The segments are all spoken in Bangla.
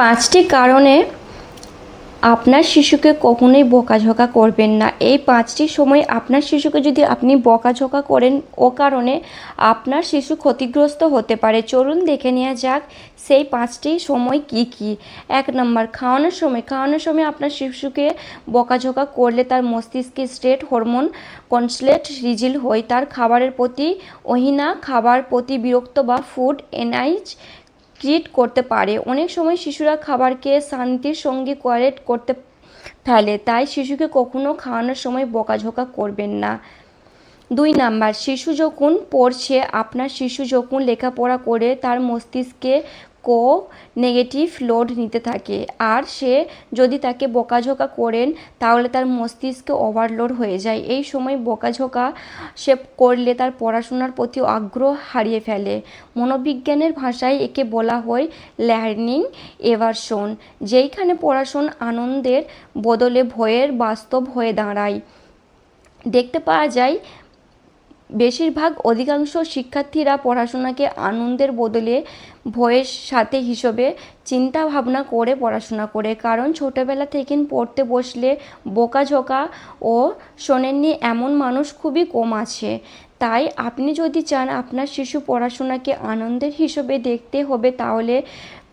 পাঁচটি কারণে আপনার শিশুকে কখনোই বকাঝকা করবেন না। এই পাঁচটি সময় আপনার শিশুকে যদি আপনি বকাঝকা করেন, ও কারণে আপনার শিশু ক্ষতিগ্রস্ত হতে পারে। চলুন দেখে নেওয়া যাক সেই পাঁচটি সময় কি কি। এক নম্বর, খাওয়ানোর সময়। খাওয়ানোর সময় আপনার শিশুকে বকাঝকা করলে তার মস্তিষ্কে স্টেট হরমোন কনসলেট রিজিল হয়। তার খাবারের প্রতি অহিনা, খাবার প্রতি বিরক্ত বা ফুড এনাইজ ক্রিয়েট করতে পারে। অনেক সময় শিশুরা খাবারকে শান্তির সঙ্গে কোয়ারেট করতে ফেলে, তাই শিশুকে কখনও খাওয়ানোর সময় বকাঝকা করবেন না। দুই নাম্বার, শিশু যখন পড়ছে, আপনার শিশু যখন লেখাপড়া করে তার মস্তিষ্কে কো নেগেটিভ লোড নিতে থাকে। আর সে যদি তাকে বকাঝকা করেন, তাহলে তার মস্তিষ্কে ওভারলোড হয়ে যায়। এই সময় বকাঝকা সে করলে তার পড়াশোনার প্রতি আগ্রহ হারিয়ে ফেলে। মনোবিজ্ঞানের ভাষায় একে বলা হয় লার্নিং এভারশন যেইখানে পড়াশোনা আনন্দের বদলে ভয়ের বাস্তব হয়ে দাঁড়ায়। দেখতে পাওয়া যায় বেশিরভাগ অধিকাংশ শিক্ষার্থীরা পড়াশোনাকে আনন্দের বদলে ভয়ের সাথে হিসেবে চিন্তা ভাবনা করে পড়াশোনা করে। কারণ ছোটোবেলা থেকে পড়তে বসলে বোকাঝোকা ও শোনেননি এমন মানুষ খুবই কম আছে। তাই আপনি যদি চান আপনার শিশু পড়াশোনাকে আনন্দের হিসেবে দেখতে হবে, তাহলে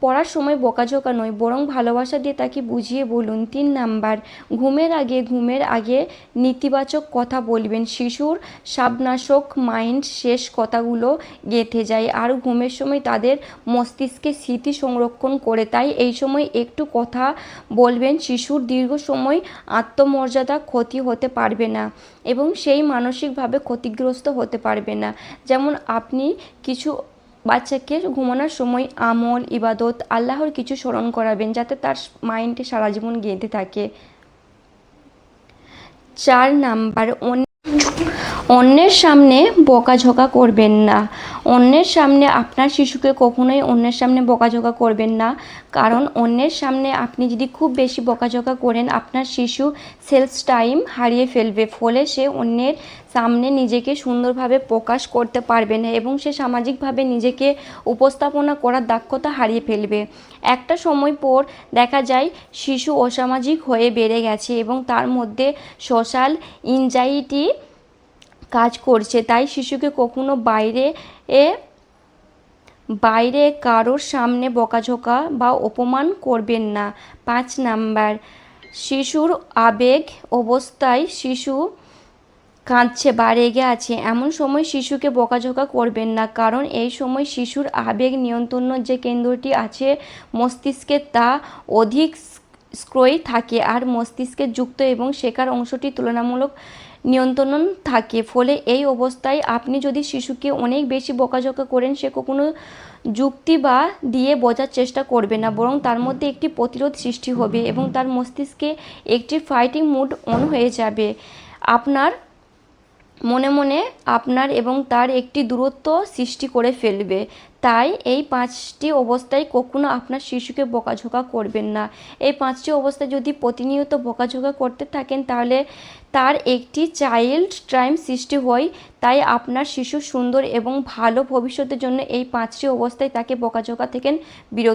পড়ার সময় বকাঝকা নয়, বরং ভালোবাসা দিয়ে তাকে বুঝিয়ে বলুন, তিন নাম্বার, ঘুমের আগে ঘুমের আগে নেতিবাচক কথা বলবেন। শিশুর সাবনাশক মাইন্ড শেষ কথাগুলো গেঁথে যায় আর ঘুমের সময় তাদের মস্তিষ্কে স্মৃতি সংরক্ষণ করে। তাই এই সময় একটু কথা বলবেন, শিশুর দীর্ঘ সময় আত্মমর্যাদা ক্ষতি হতে পারবে না এবং সেই মানসিকভাবে ক্ষতিগ্রস্ত হতে পারবে না। যেমন আপনি কিছু বাচ্চাকে ঘুমানোর সময় আমল, ইবাদত, আল্লাহর কিছু স্মরণ করাবেন যাতে তার মাইন্ডে সারা জীবন গেঁথে থাকে। চার নাম্বার অন্য অন্যের সামনে বকাঝকা করবেন না। অন্যের সামনে আপনার শিশুকে কখনোই অন্যের সামনে বকাঝকা করবেন না। কারণ অন্যের সামনে আপনি যদি খুব বেশি বকাঝকা করেন, আপনার শিশু সেলস টাইম হারিয়ে ফেলবে। ফলে সে অন্যের সামনে নিজেকে সুন্দরভাবে প্রকাশ করতে পারবে না এবং সে সামাজিকভাবে নিজেকে উপস্থাপনা করার দক্ষতা হারিয়ে ফেলবে। একটা সময় পর দেখা যায়, শিশু অসামাজিক হয়ে বেড়ে গেছে এবং তার মধ্যে সোশ্যাল ইনজাইটি কাজ করছে, তাই শিশুকে কখনো বাইরে এ, বাইরে কারোর সামনে বকাঝকা বা অপমান করবেন না। পাঁচ নাম্বার, শিশুর আবেগ অবস্থায় শিশু কাঁদছে বা রেগে আছে। এমন সময় শিশুকে বকাঝকা করবেন না, কারণ এই সময় শিশুর আবেগ নিয়ন্ত্রণ যে কেন্দ্রটি আছে মস্তিষ্কে তা অধিক স্ক্রয় থাকে, আর মস্তিষ্কে যুক্ত এবং শেখার অংশটি তুলনামূলক নিয়ন্ত্রণ থাকে। ফলে এই অবস্থায় আপনি যদি শিশুকে অনেক বেশি বকাঝকা করেন, সে কখনো যুক্তি বা দিয়ে বোঝার চেষ্টা করবে না, বরং তার মধ্যে একটি প্রতিরোধ সৃষ্টি হবে এবং তার মস্তিষ্কে একটি ফাইটিং মুড অন হয়ে যাবে। আপনার মনে মনে আপনার এবং তার একটি দূরত্ব সৃষ্টি করে ফেলবে। তাই এই পাঁচটি অবস্থায় কখনো আপনার শিশুকে বকাঝকা করবেন না। এই পাঁচটি অবস্থায় যদি প্রতিনিয়ত বকাঝকা করতে থাকেন, তাহলে তার একটি চাইল্ড টাইম সৃষ্টি হয়। তাই আপনার শিশু সুন্দর এবং ভালো ভবিষ্যতের জন্য এই পাঁচটি অবস্থায় তাকে বকাঝকা থেকে বিরত